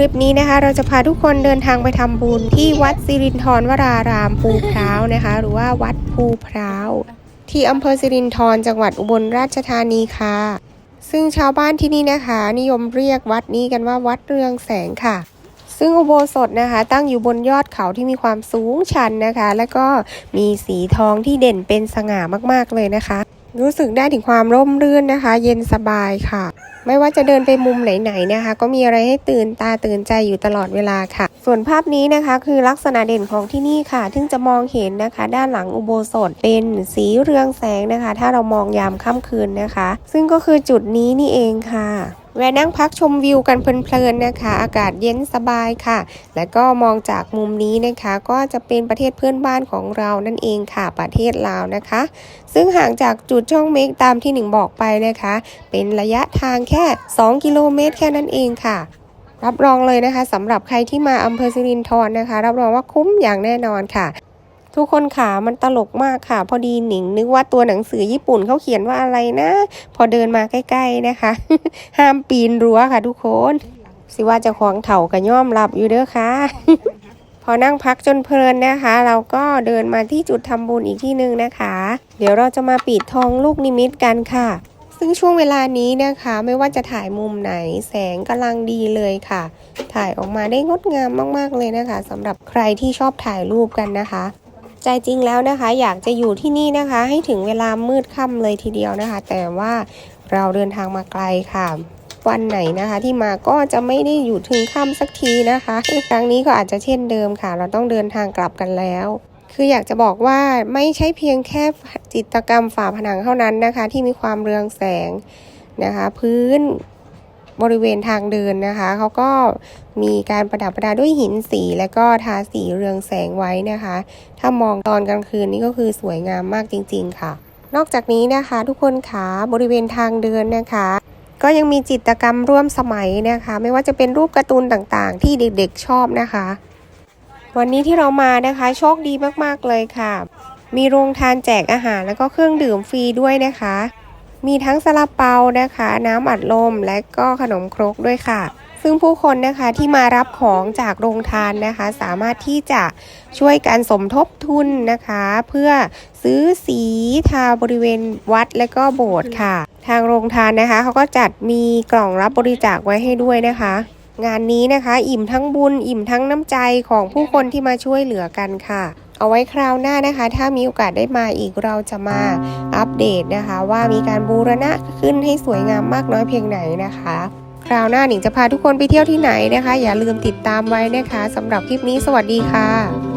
ลิปนี้นะคะ เราจะพาทุกคนเดินทางไปทำบุญที่วัดสิรินทรวรารามภูพร้าวนะคะ หรือว่าวัดภูพร้าวที่อำเภอสิรินธรจังหวัดอุบลราชธานีค่ะ ซึ่งชาวบ้านที่นี่นะคะ นิยมเรียกวัดนี้กันว่าวัดเรืองแสงค่ะ ซึ่งอุโบสถนะคะ ตั้งอยู่บนยอดเขาที่มีความสูงชันนะคะ แล้วก็มีสีทองที่เด่นเป็นสง่ามากๆเลยนะคะ รู้สึกได้ถึงความร่มรื่นนะคะ เย็นสบายค่ะ ไม่ว่าจะเดินไปมุมไหนๆนะคะ ก็มีอะไรให้ตื่นตาตื่นใจอยู่ตลอดเวลาค่ะ ส่วนภาพนี้นะคะ คือลักษณะเด่นของที่นี่ค่ะซึ่งจะมองเห็นนะคะ ด้านหลังอุโบสถเป็นสีเรืองแสงนะคะ ถ้าเรามองยามค่ำคืนนะคะ ซึ่งก็คือจุดนี้นี่เองค่ะ แวะนั่งพักชมวิวกันเพลินๆนะคะ อากาศเย็นสบายค่ะ แล้วก็มองจากมุมนี้นะคะ ก็จะเป็นประเทศเพื่อนบ้านของเรานั่นเองค่ะประเทศลาวนะคะ ซึ่งห่างจากจุดช่องเมกตามที่หนึ่งบอกไปนะคะ เป็นระยะทางแค่ 2 กิโลเมตรแค่นั้นเองค่ะรับรองเลยนะคะสำหรับใครที่มาอำเภอสิรินธรนะคะ รับรองว่าคุ้มอย่างแน่นอนค่ะ ทุกคนขามันตลกมากค่ะ พอดีหนิง นึกว่าตัวหนังสือญี่ปุ่นเขาเขียนว่าอะไรนะ พอเดินมาใกล้ ๆนะคะ ห้ามปีนรั้วค่ะ ทุกคน สิว่าจะของเถ่ากับย่อมหลับอยู่เด้อค่ะพอนั่งพักจนเพลินนะคะ เราก็เดินมาที่จุดทำบุญอีกที่หนึ่งนะคะ เดี๋ยวเราจะมาปิดทองลูกนิมิตกันค่ะ ซึ่งช่วงเวลานี้นะคะ ไม่ว่าจะถ่ายมุมไหนแสงกำลังดีเลยค่ะ ถ่ายออกมาได้งดงามมากๆเลยนะคะสำหรับใครที่ชอบถ่ายรูปกันนะคะ ใจจริงแล้วนะคะ อยากจะอยู่ที่นี่นะคะ ให้ถึงเวลามืดค่ำเลยทีเดียวนะคะ แต่ว่าเราเดินทางมาไกลค่ะ วันไหนนะคะที่มาก็จะไม่ได้อยู่ถึงค่ำสักทีนะคะครั้งนี้ก็อาจจะเช่นเดิมค่ะ เราต้องเดินทางกลับกันแล้วคืออยากจะบอกว่าไม่ใช่เพียงแค่จิตกรรมฝาผนังเท่านั้นนะคะ ที่มีความเรืองแสงนะคะ พื้น บริเวณทางเดินนะคะ เขาก็มีการประดับประดาด้วยหินสี และก็ทาสีเรืองแสงไว้นะคะ ถ้ามองตอนกลางคืนนี่ก็คือสวยงามมากจริง ๆ ค่ะ นอกจากนี้นะคะทุกคนขาบริเวณทางเดินนะคะก็ยังมีจิตรกรรมร่วมสมัยนะคะ ไม่ว่าจะเป็นรูปการ์ตูนต่างๆ ที่เด็กๆชอบนะคะ วันนี้ที่เรามานะคะโชคดีมากๆเลยค่ะ มีโรงทานแจกอาหารแล้วก็เครื่องดื่มฟรีด้วยนะคะ มีทั้งซาลาเปานะคะ น้ำอัดลมและก็ขนมครกด้วยค่ะ ซึ่งผู้คนนะคะที่มารับของจากโรงทานนะคะ สามารถที่จะช่วยกันสมทบทุนนะคะ เพื่อซื้อสีทาบริเวณวัดและก็โบสถ์ค่ะ ทางโรงทานนะคะเขาก็จัดมีกล่องรับบริจาคไว้ให้ด้วยนะคะ งานนี้นะคะ อิ่มทั้งบุญ อิ่มทั้งน้ำใจของผู้คนที่มาช่วยเหลือกันค่ะ เอาไว้คราวหน้านะคะ ถ้ามีโอกาสได้มาอีกเราจะมาอัปเดตนะคะ ว่ามีการบูรณะขึ้นให้สวยงามมากน้อยเพียงไหนนะคะคราวหน้าหนิงจะพาทุกคนไปเที่ยวที่ไหนนะคะ อย่าลืมติดตามไว้นะคะสำหรับคลิปนี้สวัสดีค่ะ